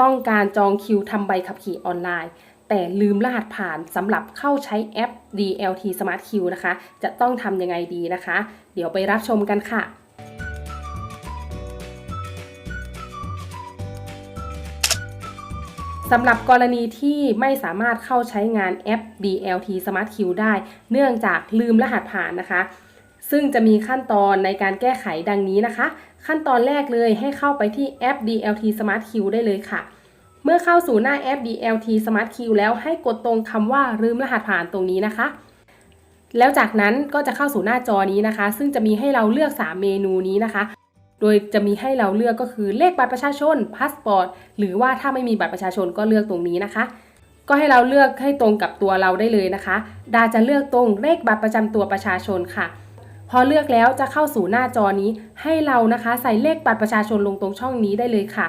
ต้องการจองคิวทำใบขับขี่ออนไลน์ แต่ลืมรหัสผ่านสำหรับเข้าใช้แอป DLT Smart Q นะคะ จะต้องทำยังไงดีนะคะ เดี๋ยวไปรับชมกันค่ะสำหรับกรณีที่ไม่สามารถเข้าใช้งานแอป DLT Smart Q ได้ เนื่องจากลืมรหัสผ่านนะคะ ซึ่งจะมีขั้นตอนในการแก้ไขดังนี้นะคะ ขั้นตอนแรกเลยให้เข้าไปที่แอป DLT Smart Q ได้เลยค่ะ เมื่อเข้าสู่หน้าแอป DLT Smart Q แล้วให้กดตรงคำว่าลืมรหัสผ่านตรงนี้นะคะ แล้วจากนั้นก็จะเข้าสู่หน้าจอนี้นะคะ ซึ่งจะมีให้เราเลือก 3 เมนูนี้นะคะ โดยจะมีให้เราเลือกก็คือเลขบัตรประชาชนพาสปอร์ตหรือว่าถ้าไม่มีบัตรประชาชนก็เลือกตรงนี้นะคะก็ให้เราเลือกให้ตรงกับตัวเราได้เลยนะคะ ดาจะเลือกตรงเลขบัตรประจำตัวประชาชนค่ะ พอเลือกแล้วจะเข้าสู่หน้าจอนี้ให้เรานะคะใส่เลขบัตรประชาชนลงตรงช่องนี้ได้เลยค่ะ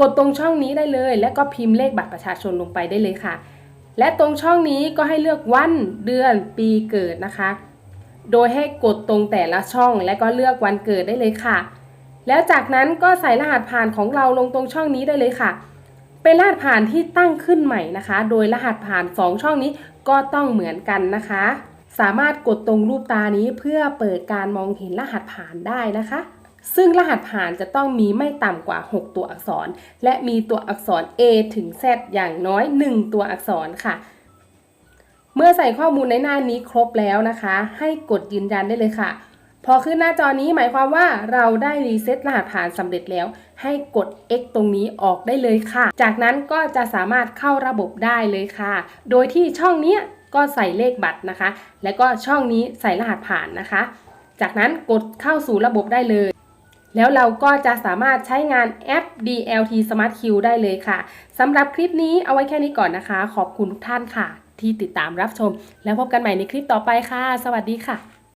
กดตรงช่องนี้ได้เลย และก็พิมพ์เลขบัตรประชาชนลงไปได้เลยค่ะ และตรงช่องนี้ก็ให้เลือกวันเดือนปีเกิดนะคะ โดยให้กดตรงแต่ละช่อง และก็เลือกวันเกิดได้เลยค่ะ แล้วจากนั้นก็ใส่รหัสผ่านของเราลงตรงช่องนี้ได้เลยค่ะ เป็นรหัสผ่านที่ตั้งขึ้นใหม่นะคะ โดยรหัสผ่าน 2 ช่องนี้ก็ต้องเหมือนกันนะคะ สามารถกดตรงรูปตานี้เพื่อเปิดการมองเห็นรหัสผ่านได้นะคะ ซึ่งรหัสผ่านจะต้องมีไม่ต่ำกว่า 6 ตัวอักษร และมีตัวอักษร A ถึง Z อย่างน้อย 1 ตัวอักษรค่ะ เมื่อใส่ข้อมูลในหน้านี้ครบแล้วนะคะ ให้กดยืนยันได้เลยค่ะ พอขึ้นหน้าจอนี้หมายความว่าเราได้รีเซ็ตรหัสผ่านสำเร็จแล้ว ให้กด X ตรงนี้ออกได้เลยค่ะ จากนั้นก็จะสามารถเข้าระบบได้เลยค่ะ โดยที่ช่องนี้ ก็ใส่เลขบัตรนะคะ แล้วก็ช่องนี้ใส่รหัสผ่านนะคะ จากนั้นกดเข้าสู่ระบบได้เลย แล้วเราก็จะสามารถใช้งานแอป DLT Smart Q ได้เลยค่ะสำหรับคลิปนี้เอาไว้แค่นี้ก่อนนะคะ ขอบคุณทุกท่านค่ะ ที่ติดตามรับชม แล้วพบกันใหม่ในคลิปต่อไปค่ะ สวัสดีค่ะ